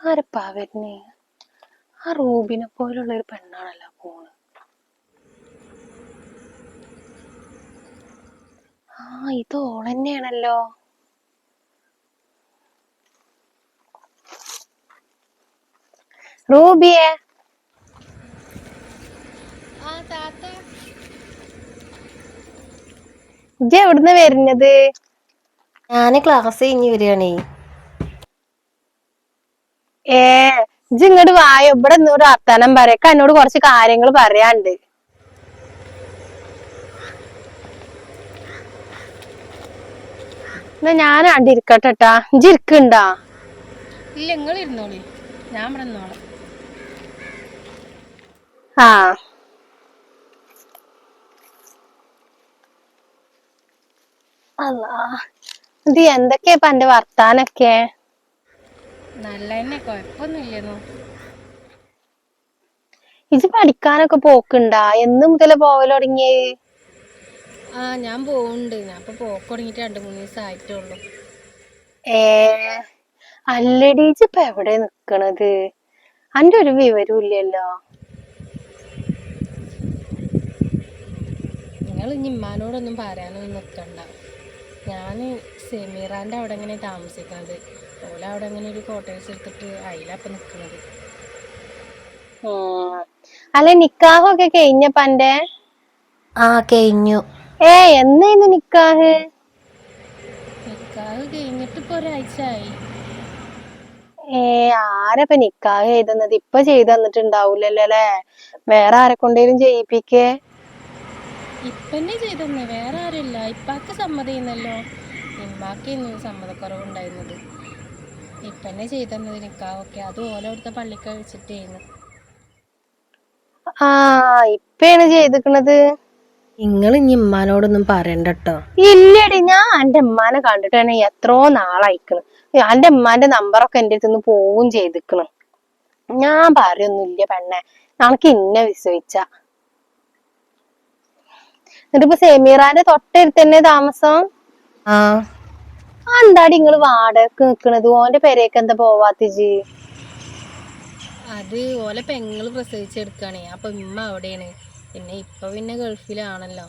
ആരപ്പാ വരുന്നേ ആ റൂബിനെ പോലുള്ള ഒരു പെണ്ണാണല്ലോ പോണ് ആ ഇത് ഓളന്നെയാണല്ലോ. റൂബിയെ. ഇജ്ജ് എവിടുന്ന് വരുന്നത്? ഞാൻ ക്ലാസ് കഴിഞ്ഞ് വരികയാണേ. ഏ ഇജ്ജ് ഇങ്ങോട്ട് വായോ? ഇവിടെ ഒരു വർത്താനം പറയൊക്കെ എന്നോട് കുറച്ച് കാര്യങ്ങൾ പറയാണ്ട് എന്നാ ഞാൻ അണ്ടിരിക്കട്ടെട്ടാ ഇജ്ജ് ഇരിക്കണ്ടാ? ഇല്ല നിങ്ങൾ ഇരുന്നോളി. ഞാൻ ഇവിടെ നിന്നോളാം. ആ. അല്ലാ ഇത് എന്തൊക്കെയാ ഇപ്പൊ എന്റെ വർത്താനൊക്കെ? നല്ല തന്നെ കൊഴപ്പൊന്നുമില്ലെന്നു ഇത് പഠിക്കാനൊക്കെ പോക്കുണ്ടാ? എന്ന് മുതലേ പോവൽ തുടങ്ങിയേ? ആ ഞാൻ പോവുണ്ട്. ഞാൻ ഇപ്പൊ പോക്ക് തുടങ്ങിട്ട് രണ്ട് മൂന്ന് ദിവസം ആയിട്ടുള്ളൂ. ഏ അല്ലടി ഇപ്പൊ എവിടെ നിക്കണത്? അന്റെ ഒരു വിവരവും ഇല്ലല്ലോ. നിങ്ങൾ ഇനി ഇമ്മാനോടൊന്നും പറയാനൊന്നും നിൽക്കണ്ട ഞാൻ സെമീറാന്റെ അവിടെ ഇങ്ങനെ താമസിക്കുന്നത് ഓല അവിടെ അങ്ങനെ ഒരു കോട്ടേഴ്സ് എടുത്തിട്ട് അതിലപ്പം നിൽക്കുന്നത് ഉം. അല്ല നിക്കാഹൊക്കെ കഴിഞ്ഞപ്പ എന്റെ ആ കഴിഞ്ഞു. ഏ എന്നായിരുന്നു നിക്കാഹ്? നിക്കാഹ് കഴിഞ്ഞിട്ട് ഇപ്പൊ ഒരാഴ്ച ആയി. ഏ ആരപ്പ നിക്കാഹ് എഴുതുന്നത്? ഇപ്പൊ ചെയ്തു തന്നിട്ടുണ്ടാവൂലല്ലോ അല്ലെ? വേറെ ആരെ കൊണ്ടേലും ചെയ്യിപ്പിക്കേ? ഇപ്പന്നെ ചെയ്തെന്ന്. വേറെ ആരുമില്ല ഇപ്പാക്ക് സമ്മതിയുന്നല്ലോ ഇമ്മാക്കായിരുന്നു സമ്മതക്കുറവുണ്ടായിരുന്നത്. ഇപ്പന്നെ ചെയ്തെന്നത് നിക്കാവൊക്കെ അത് ഓല അവിടുത്തെ പള്ളിക്ക് വെച്ചിട്ട് ആ ഇപ്പയാണ് ചെയ്തിക്കണത്? നിങ്ങൾ ഇനി ഇമ്മാനോടൊന്നും പറയണ്ടട്ടോ. ഇല്ലടി ഞാൻ എന്റെ ഉമ്മാനെ കണ്ടിട്ട് തന്നെ എത്രയോ നാളായിക്കണ്. എന്റെ ഉമ്മാന്റെ നമ്പറൊക്കെ എന്റെ അടുത്ത് നിന്ന് പോവും ചെയ്തിക്കണ്. ഞാൻ പറയൊന്നുമില്ല പെണ്ണെ. നമുക്ക് ഇന്നെ വിശ്വസിച്ച. എന്നിട്ടിപ്പോ സെമീറാന്റെ തൊട്ടടുത്ത് തന്നെ താമസം? ആ. എന്താടി നിങ്ങൾ വാടക നിക്കണത്? ഓന്റെ പെരേക്ക് എന്താ പോവാത്തിജി അത് ഓലെ പെങ്ങൾ പ്രസവിച്ചെടുക്കുകയാണേ അപ്പൊ ഇമ്മ അവിടെയാണ്. പിന്നെ ഇപ്പൊ പിന്നെ ഗൾഫിലാണല്ലോ.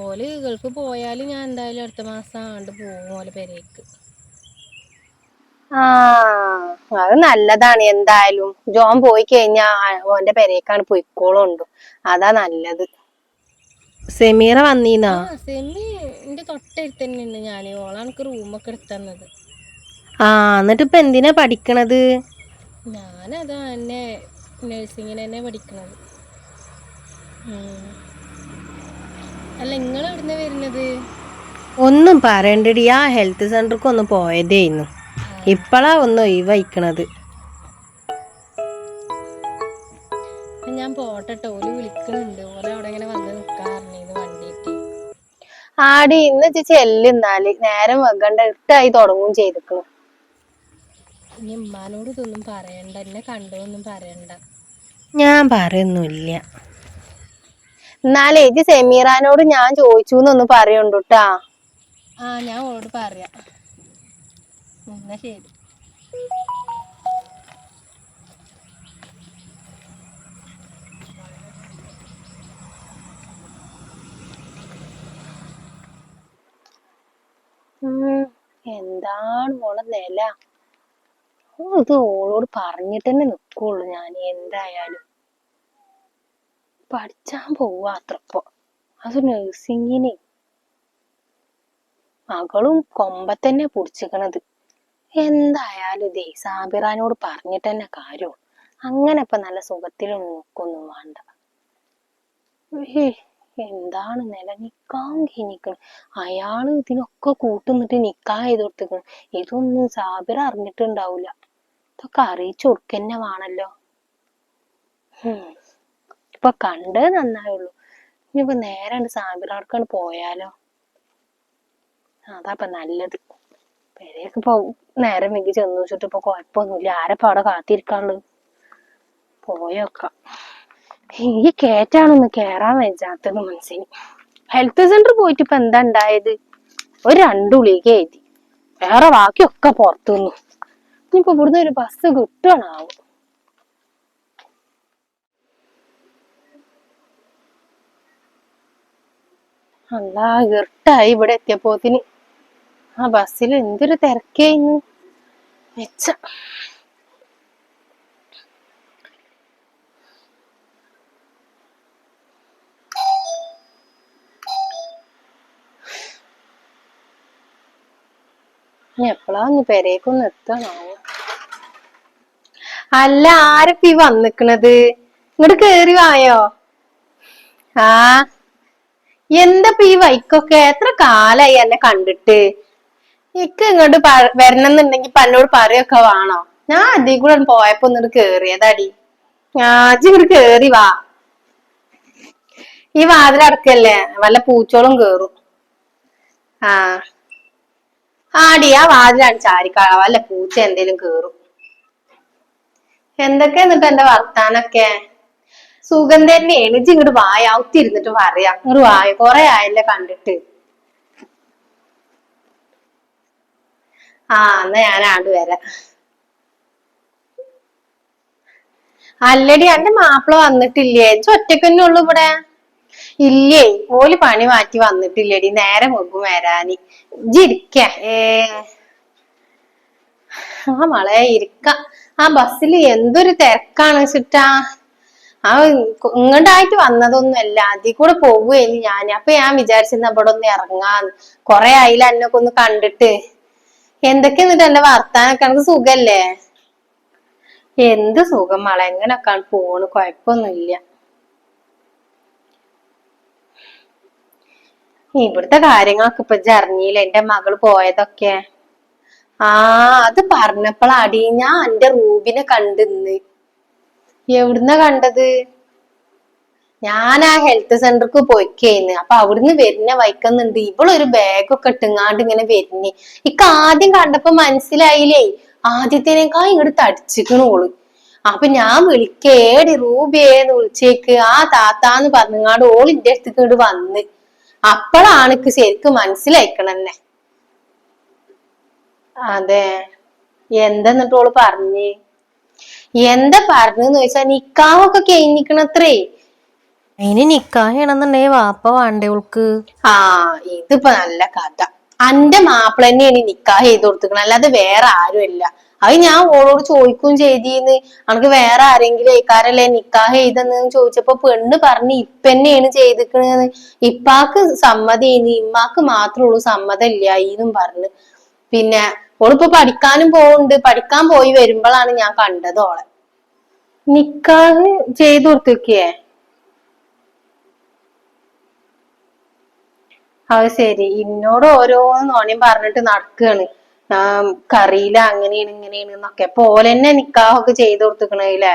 ഓൽ ഗൾഫ് പോയാലും ഞാൻ എന്തായാലും അടുത്ത മാസം ആണ്ട് പോകും ഓലെ പെരേക്ക്. ആ അത് നല്ലതാണ്. എന്തായാലും ജോൺ പോയി കഴിഞ്ഞാ ആ- ഓന്റെ പെരേക്കാണ് പൊയ്ക്കോളുണ്ട് അതാ നല്ലത്. സെമീറ വന്നീന്നാ? സെമി എന്റെ തൊട്ടടുത്ത് തന്നെ ഉണ്ട് ഞാൻ ഓളാണ് എനിക്ക് റൂമൊക്കെ എടുത്തന്നത് ആ എന്നിട്ട് ഇപ്പൊ എന്തിനാ പഠിക്കണത്? ഞാനതാ എന്നെ നഴ്സിങ്ങിന് തന്നെ പഠിക്കണത്. അല്ല നിങ്ങൾ എവിടുന്ന വരുന്നത്? ഒന്നും പറയണ്ടടി. ആ ഹെൽത്ത് സെന്റർക്ക് ഒന്ന് പോയതേന്നു. ഇപ്പളാ ഒന്ന് ഒഴിവഹിക്കണത് അപ്പൊ ഞാൻ പോട്ടെ ഓൽ വിളിക്കുന്നുണ്ട് ഓല ആടി ഇന്ന് ചേച്ചി ചെല്ലുന്നാൽ നേരം വെക്കണ്ട ഇട്ടായി തുടങ്ങും ചെയ്തിക്കണു. ഇനി ഉമ്മാനോട് ഇതൊന്നും പറയണ്ട. എന്നെ കണ്ടോന്നും പറയണ്ട. ഞാൻ പറയുന്നില്ല എന്നാലേ ഇത് സെമീറാനോട് ഞാൻ ചോദിച്ചു എന്നൊന്ന് പറയണ്ടുട്ടാ ആ ഞാൻ ഓളോട് പറയാം. എന്നാ ശരി ഉം, എന്താണ് മോളെ നില? ഇത് ഓളോട് പറഞ്ഞിട്ട് തന്നെ നിൽക്കുള്ളൂ ഞാൻ എന്തായാലും. പഠിച്ചാൻ പോവാ അത്രപ്പോ അത് നഴ്സിങ്ങിന് മകളും കൊമ്പത്തന്നെ പുടിച്ചിക്കണത്. എന്തായാലും ദേ സാബിറാനോട് പറഞ്ഞിട്ട് തന്നെ കാര്യം അങ്ങനെ ഇപ്പൊ നല്ല സുഖത്തിലൊന്നും നോക്കൊന്നും വേണ്ട. എന്താണ് നില? നിക്കാൻ അയാൾ ഇതിനൊക്കെ കൂട്ടുന്നിട്ട് നിക്കാ ചെയ്ത് കൊടുത്തിക്കണ് ഇതൊന്നും സാബിർ അറിഞ്ഞിട്ടുണ്ടാവില്ല ഇതൊക്കെ അറിയിച്ചു കൊടുക്കന്നെ വേണല്ലോ. ഇപ്പൊ കണ്ടത് നന്നായുള്ളൂ നേരെ സാബിറോടക്കാണ് പോയാലോ? അതാപ്പ നല്ലത്. പെരേക്ക് ഇപ്പൊ നേരം വൈകി ചെന്ന് വെച്ചിട്ട് ഇപ്പൊ കുഴപ്പമൊന്നുമില്ല. ആരപ്പ അവിടെ കാത്തിരിക്കാനുള്ളത്? പോയോക്കാം ഈ കേറ്റാണൊന്ന് കേറാൻ വെച്ചാത്തത് മനസ്സിന് ഹെൽത്ത് സെന്റർ പോയിട്ട് ഇപ്പൊ എന്താ ഉണ്ടായത് ഒരു രണ്ടു ഗുളിക എഴുതി. വേറെ ബാക്കിയൊക്കെ പുറത്തുനിന്നു. ഇനിയിപ്പോ ഇവിടുന്ന് ഒരു ബസ് കിട്ടണാവും അല്ലാ ഇർട്ടായി ഇവിടെ എത്തിയപ്പോത്തിന്. ആ ബസ്സിൽ എന്തൊരു തിരക്കേന്ന് മെച്ച. ഇനി എപ്പോഴാ ഒന്ന് പെരേക്കൊന്ന് എത്തണാവോ അല്ല ആരപ്പ വന്നിക്കണത്? ഇങ്ങോട്ട് കേറി വായോ? ആ എന്താ ഈ വൈക്കൊക്കെ? എത്ര കാലായി എന്നെ കണ്ടിട്ട്? ഇക്ക് ഇങ്ങോട്ട് വരണം എന്നുണ്ടെങ്കി പന്നോട് പറയൊക്കെ വേണോ? ഞാൻ അതിൽ കൂടെ പോയപ്പോ ഇങ്ങോട്ട് കേറിയതാടി. ആജി ഇങ്ങോട്ട് കേറി വാ. ഈ വാതിലടക്കല്ലേ? വല്ല പൂച്ചോളും കേറും. ആ. ആടി ആ വാതിലാണ് ചാരിക്കാള. പൂച്ച എന്തേലും കേറും. എന്തൊക്കെ എന്നിട്ട് എന്റെ വർത്താനൊക്കെ? സുഖം തന്നെ ഇജ്ജ് ഇങ്ങോട്ട് വായ. ഔത്തിരുന്നിട്ട് പറയാ. ഇങ്ങോട്ട് വായ. കൊറേ ആയല്ലേ കണ്ടിട്ട്. ആ എന്നാ ഞാൻ ആണ്ട് വരാം. അല്ലടി എന്റെ മാപ്പിള വന്നിട്ടില്ലേ? ഒറ്റക്കന്നെ ഉള്ളു ഇവിടെ. ഇല്ലേ ഓൽ പണി മാറ്റി വന്നിട്ടില്ലടി നേരെ മുമ്പ് വരാന്. ഇരിക്ക. ഏ ആ മളെ ഇരിക്ക. ആ ബസ്സിൽ എന്തൊരു തിരക്കാണ് വെച്ചിട്ടാ ആ ഇങ്ങോട്ടായിട്ട് വന്നതൊന്നുമല്ല അതിൽ കൂടെ പോവുകയായിരുന്നു ഞാൻ അപ്പൊ ഞാൻ വിചാരിച്ചിരുന്ന അവിടെ ഒന്ന് ഇറങ്ങാന്ന്. കൊറേ ആയില്ല എന്നൊക്കെ ഒന്ന് കണ്ടിട്ട്. എന്തൊക്കെ എന്നിട്ട് എന്റെ വർത്താനൊക്കെ? എനിക്ക് സുഖല്ലേ? എന്ത് സുഖം മളെ? എങ്ങനൊക്കെയാണ് പോണ്? കൊഴപ്പൊന്നുമില്ല ഇവിടുത്തെ കാര്യങ്ങളൊക്കെ ഇപ്പൊ അറിഞ്ഞില്ല? എന്റെ മകൾ പോയതൊക്കെ. ആ അത് പറഞ്ഞപ്പോഴാടി ഞാൻ എന്റെ റൂബിനെ കണ്ടിന്ന് എവിടുന്ന കണ്ടത്? ഞാൻ ആ ഹെൽത്ത് സെന്റർക്ക് പോയിക്കേന്ന്. അപ്പൊ അവിടുന്ന് വരുന്ന വൈക്കുന്നുണ്ട്. ഇവളൊരു ബാഗൊക്കെ ഇട്ടുങ്ങാണ്ട് ഇങ്ങനെ വരുന്നേ. ഇക്ക ആദ്യം കണ്ടപ്പോ മനസ്സിലായില്ലേ? ആദ്യത്തേനേക്കാൾ ഇങ്ങോട്ട് തടിച്ചിക്കണോൾ അപ്പൊ ഞാൻ വിളിക്കേടി റൂബിയേന്ന് വിളിച്ചേക്ക്. ആ താത്താന്ന് പറഞ്ഞങ്ങാണ്ട് ഓളിന്റെ അടുത്തേക്ക് ഇങ്ങോട്ട് വന്ന്. അപ്പോഴാണ് ശരിക്കും മനസ്സിലായിക്കണെന്നെ. അതെ. എന്തെന്നിട്ട് ഓൾ പറഞ്ഞ്? എന്താ പറഞ്ഞെന്ന് ചോദിച്ചാ നിക്കാഹൊക്കെ കഴിഞ്ഞിക്കണത്രേ. അതിന് നിക്കാഹണെന്നുണ്ടെങ്കിൽ വാപ്പ വേണ്ടേ ഉൾക്ക് ആ ഇതിപ്പോ നല്ല കഥ. അന്റെ മാപ്പിള തന്നെയാണ് നിക്കാഹ് ചെയ്ത് കൊടുത്തിക്കണത്. അല്ലാതെ വേറെ ആരുമല്ല. അത് ഞാൻ ഓളോട് ചോദിക്കും ചെയ്തിന്ന്. അനക്ക് വേറെ ആരെങ്കിലും ഏക്കാരല്ലേ നിക്കാഹ് ചെയ്തെന്ന് ചോദിച്ചപ്പോ പെണ്ണ് പറഞ്ഞ് ഇപ്പന്നെയാണ് ചെയ്തിക്കണെന്ന്. ഇപ്പാക്ക് സമ്മതേനി. ഇമ്മാക്ക് മാത്രമേ ഉള്ളൂ സമ്മതം ഈന്നും പറഞ്ഞ്. പിന്നെ ഓളിപ്പോ പഠിക്കാനും പോകുന്നുണ്ട് പഠിക്കാൻ പോയി വരുമ്പോഴാണ് ഞാൻ കണ്ടത് ഓളെ. നിക്കാഹ് ചെയ്തു കൊടുത്തിക്കേ അത് ശരി. ഇന്നോട് ഓരോന്ന് നോണയും പറഞ്ഞിട്ട് നടക്കാണ്. കറിയില അങ്ങനെയാണ് ഇങ്ങനെയാണ് എന്നൊക്കെ. അപ്പൊ ഓലെന്നെ നിക്കാഹൊക്കെ ചെയ്ത് കൊടുത്തിക്കണല്ലേ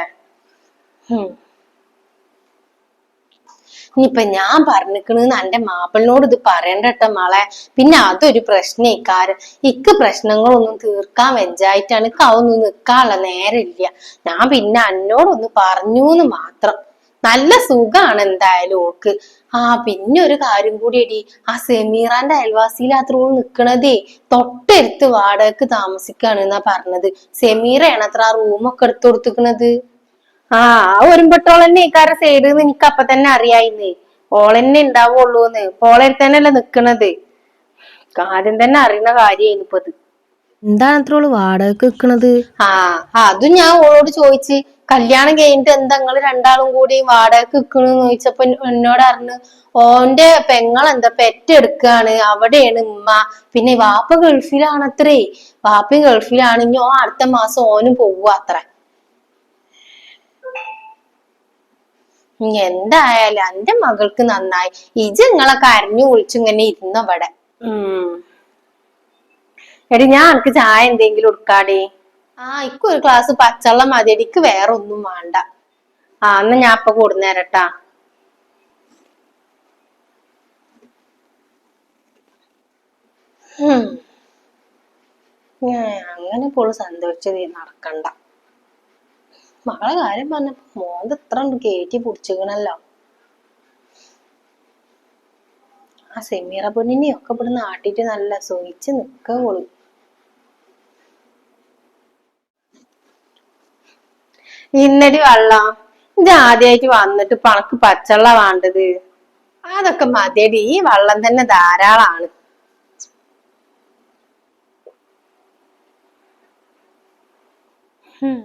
ഇനിയിപ്പൊ ഞാൻ പറഞ്ഞിക്കണെന്ന് എന്റെ മാപ്പിളിനോട് ഇത് പറയണ്ടട്ട മോളെ. പിന്നെ അതൊരു പ്രശ്നം. ഇക്കാര് ഇക്ക് പ്രശ്നങ്ങളൊന്നും തീർക്കാൻ വെഞ്ചായിട്ടാണ് ഇക്ക് അതൊന്നും നിക്കാനുള്ള നേരമില്ല ഞാൻ പിന്നെ എന്നോടൊന്ന് പറഞ്ഞൂന്ന് മാത്രം. നല്ല സുഖമാണ് എന്തായാലും ഓൾക്ക്. ആ പിന്നെ ഒരു കാര്യം കൂടിയടി. ആ സെമീറാന്റെ അയൽവാസിയിൽ ഓൾ നിക്കണതേ. തൊട്ടടുത്ത് വാടകക്ക് താമസിക്കാണ് എന്നാ പറഞ്ഞത്. സെമീറയാണ് അത്ര ആ റൂമൊക്കെ എടുത്തു കൊടുത്തിക്കണത്. ആ ആ ഒരുമ്പട്ടോളന്നെ ഇക്കാരെ സൈഡ് എനിക്ക് അപ്പൊ തന്നെ അറിയായിന്നേ. ഓളന്നെ ഉണ്ടാവുള്ളൂന്ന് ഓളടുത്തന്നല്ലേ നിക്കണത്. ആദ്യം തന്നെ അറിയുന്ന കാര്യമായിരുന്നു ഇപ്പൊ അത് എന്താണ് അത്ര ഓൾ വാടകക്ക് നിക്കണത്? ആ അതും ഞാൻ ഓളോട് ചോദിച്ച്. കല്യാണം കഴിഞ്ഞിട്ട് എന്താ ഇങ്ങൾ രണ്ടാളും കൂടി വാടകക്ക് നിക്കണെന്ന് ചോദിച്ചപ്പോ എന്നോട് അറിഞ്ഞു ഓന്റെ പെങ്ങൾ എന്താ പെറ്റെടുക്കാണ് അവിടെയാണ് ഉമ്മ. പിന്നെ വാപ്പ ഗൾഫിലാണത്രേ. വാപ്പ ഗൾഫിലാണ് ഇനി ഓ അടുത്ത മാസം ഓനും പോവുക അത്ര എന്തായാലും എന്റെ മകൾക്ക് നന്നായി. ഇജ് നിങ്ങളെ കരഞ്ഞു വിളിച്ചു ഇങ്ങനെ ഇരുന്നവിടെ. ഉം. എടി ഞാൻ എനിക്ക് ചായ എന്തെങ്കിലും എടുക്കാടി ആ ഇക്ക് ഒരു ഗ്ലാസ് പച്ചവെള്ളം മതി. എനിക്ക് വേറെ ഒന്നും വേണ്ട. ആ എന്നാ ഞാൻ ഇപ്പൊ കൊടുന്നേരട്ടാ അങ്ങനെ പോൾ സന്തോഷിച്ചത് നടക്കണ്ട. മകളെ കാര്യം പറഞ്ഞപ്പോ മോന്ത് ഇത്ര കയറ്റി പിടിച്ചിക്കണല്ലോ ആ സെമീറ പൊന്നിനെയൊക്കെ ഇവിടുന്ന് ഇവിടെ നാട്ടിട്ട് നല്ല സുഖിച്ച് നിക്ക ഇന്നടി വെള്ളം. ഇത് ആദ്യമായിട്ട് വന്നിട്ട് പണക്ക് പച്ചള്ള വേണ്ടത്. അതൊക്കെ മതിയടി. ഈ വള്ളം തന്നെ ധാരാളാണ്. ഹും.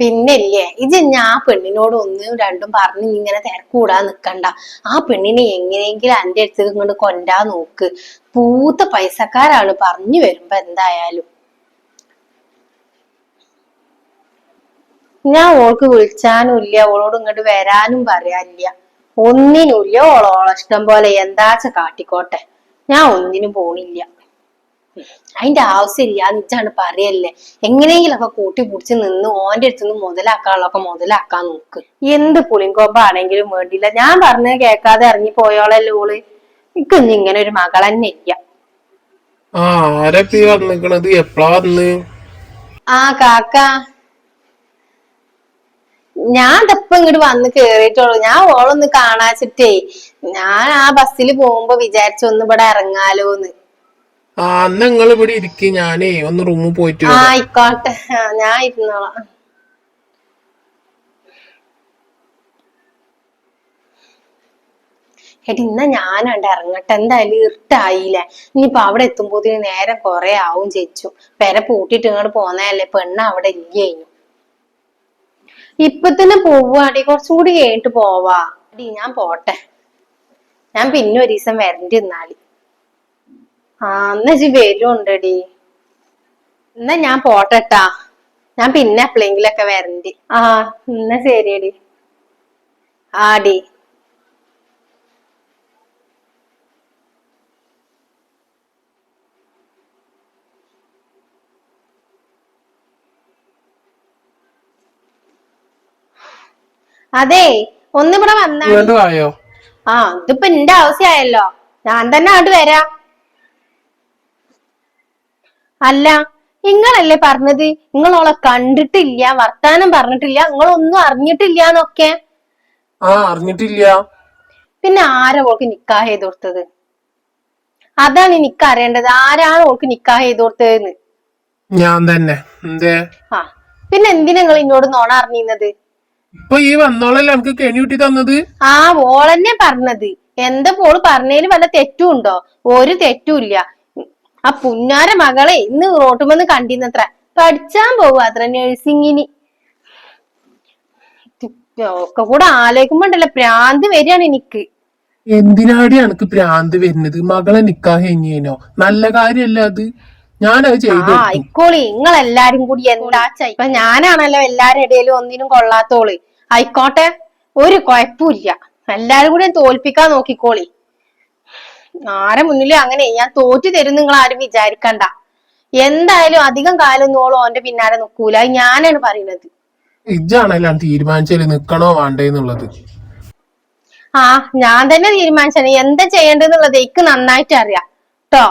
പിന്നില്ലേ? ഇത് ഞാൻ ആ പെണ്ണിനോട് ഒന്നും രണ്ടും പറഞ്ഞ് ഇങ്ങനെ തിരക്കൂടാൻ നിക്കണ്ട. ആ പെണ്ണിനെ എങ്ങനെയെങ്കിലും എന്റെ അടുത്ത് ഇങ്ങോട്ട് കൊണ്ടാ നോക്ക്. പൂത്ത പൈസക്കാരാണ് പറഞ്ഞു വരുമ്പോ എന്തായാലും. ഞാൻ ഓൾക്ക് വിളിച്ചാനും ഇല്ല ഓളോട് ഇങ്ങോട്ട് വരാനും പറയാനില്ല. ഒന്നിനുമില്ല ഓളോളം ഇഷ്ടം പോലെ എന്താച്ച കാട്ടിക്കോട്ടെ. ഞാൻ ഒന്നിനും പോണില്ല. അതിന്റെ ആവശ്യമില്ല നിജാണ് പറയല്ലേ. എങ്ങനെയെങ്കിലൊക്കെ കൂട്ടി പിടിച്ച് നിന്ന് ഓന്റെ അടുത്ത് നിന്ന് മുതലാക്കാനുള്ളൊക്കെ മുതലാക്കാൻ നോക്ക്. എന്ത് പുളിങ്കോമ്പാണെങ്കിലും വേണ്ടില്ല ഞാൻ പറഞ്ഞത് കേൾക്കാതെ ഇറങ്ങി പോയോളല്ലോ ഓൾ എനിക്കൊന്നും ഇങ്ങനെ ഒരു മകൾ തന്നെ ഇല്ല വന്നിക്കണത്? ആ കാക്ക. ഞാൻ ഇതപ്പം ഇങ്ങോട്ട് വന്ന് കേറിയിട്ടുള്ളൂ. ഞാൻ ഓളൊന്ന് കാണാച്ചിട്ടേ ഞാൻ ആ ബസ്സിൽ പോകുമ്പോ വിചാരിച്ചു ഒന്ന് ഇവിടെ ഇറങ്ങാലോന്ന്. ആ നിങ്ങൾ ഇവിടെ ഇരിക്കും ഞാനേ ഒന്ന് റൂമിൽ പോയിട്ട് ആ. ആയിക്കോട്ടെ. ഞാൻ ഇരുന്നോളാം. എടി ഇന്ന ഞാനണ്ട് ഇറങ്ങട്ടെ. എന്തായാലും ഇരുട്ടായില്ല? ഇനിയിപ്പൊ അവിടെ എത്തുമ്പോത്തിന് നേരം കൊറേ ആവും ചേച്ചു. പെര പൂട്ടിട്ട് ഇങ്ങോട്ട് പോന്നതല്ലേ പെണ്ണ അവിടെ ഇല്ലേനു. ഇപ്പൊ തന്നെ പോവാടി കുറച്ചും കൂടി കഴിഞ്ഞിട്ട് പോവാ. അടി ഞാൻ പോട്ടെ. ഞാൻ പിന്നെ ഒരു ദിവസം വരണ്ടി എന്നാൽ. ആ എന്നാ ഇജ്ജ് വരുണ്ടടി എന്നാ ഞാൻ പോട്ടെട്ടാ. ഞാൻ പിന്നെ എപ്പോഴെങ്കിലൊക്കെ വരണ്ടി. ആ എന്നാ ശരിയടി. ആടി. അതെ ഒന്നിവിടെ വന്നാ ഇങ്ങോട്ട് ആ ഇതിപ്പോ എന്റെ ആവശ്യമായല്ലോ ഞാൻ തന്നെ അങ്ങോട്ട് വരാ. അല്ല നിങ്ങളല്ലേ പറഞ്ഞത്? നിങ്ങളോളെ കണ്ടിട്ടില്ല വർത്താനം പറഞ്ഞിട്ടില്ല നിങ്ങളൊന്നും അറിഞ്ഞിട്ടില്ല എന്നൊക്കെ ആ അറിഞ്ഞിട്ടില്ല. പിന്നെ ആരാ ഓൾക്ക് നിക്കാഹ് ചെയ്ത് കൊടുത്തത്? അതാണ് എനിക്ക് അറിയേണ്ടത്. ആരാണ് ഓൾക്ക് നിക്കാഹ് ചെയ്ത് കൊടുത്തതെന്ന്? ഞാൻ തന്നെ. ആ പിന്നെ എന്തിനാ നിങ്ങൾ ഇന്നോട് നോണ അറിഞ്ഞിരുന്നത്? ഇപ്പൊ ഈ വന്നോളല്ലേ എനിക്ക് കെണി കിട്ടി തന്നത്? ആ ഓളന്നെ പറഞ്ഞത്. എന്താ പോൾ പറഞ്ഞതിൽ വല്ല തെറ്റും ഉണ്ടോ ഒരു തെറ്റും ഇല്ല ആ പുന്നാര മകളെ ഇന്ന് റോട്ടുമെന്ന് കണ്ടിന്നത്ര പഠിച്ചാൻ പോവുക അത്ര നഴ്സിങ്ങിന്. ഒക്കെ കൂടെ ആലോചിക്കുമ്പോ ഉണ്ടല്ലോ പ്രാന്ത് വരികയാണ് എനിക്ക്. എന്തിനാടി എനിക്ക് പ്രാന്ത് വരുന്നത്? മകളെ നിക്കാഹ് കഴിഞ്ഞേനോ? നല്ല കാര്യല്ല അത്? ഞാനത് ചെയ്തു. ആയിക്കോളി. നിങ്ങൾ എല്ലാരും കൂടി എന്താ ഇപ്പൊ ഞാനാണല്ലോ എല്ലാരും ഇടയിലും ഒന്നിനും കൊള്ളാത്തോൾ. ആയിക്കോട്ടെ. ഒരു കുഴപ്പമില്ല. എല്ലാരും കൂടി ഞാൻ തോൽപ്പിക്കാൻ നോക്കിക്കോളി. ആരെ മുന്നിലും അങ്ങനെ ഞാൻ തോറ്റു തരും നിങ്ങൾ ആരും വിചാരിക്കണ്ട. എന്തായാലും അധികം കാലം നോളും ഓന്റെ പിന്നാലെ നിക്കൂല. അത് ഞാനാണ് പറയുന്നത് ഇജ്ജാണല്ലോ തീരുമാനിച്ചാൽ നിക്കണോ വേണ്ടേന്നുള്ളത് ആ ഞാൻ തന്നെ തീരുമാനിച്ചാണ് എന്താ ചെയ്യേണ്ടതെന്നുള്ളത് എനിക്ക് നന്നായിട്ട് അറിയാം. കേട്ടോ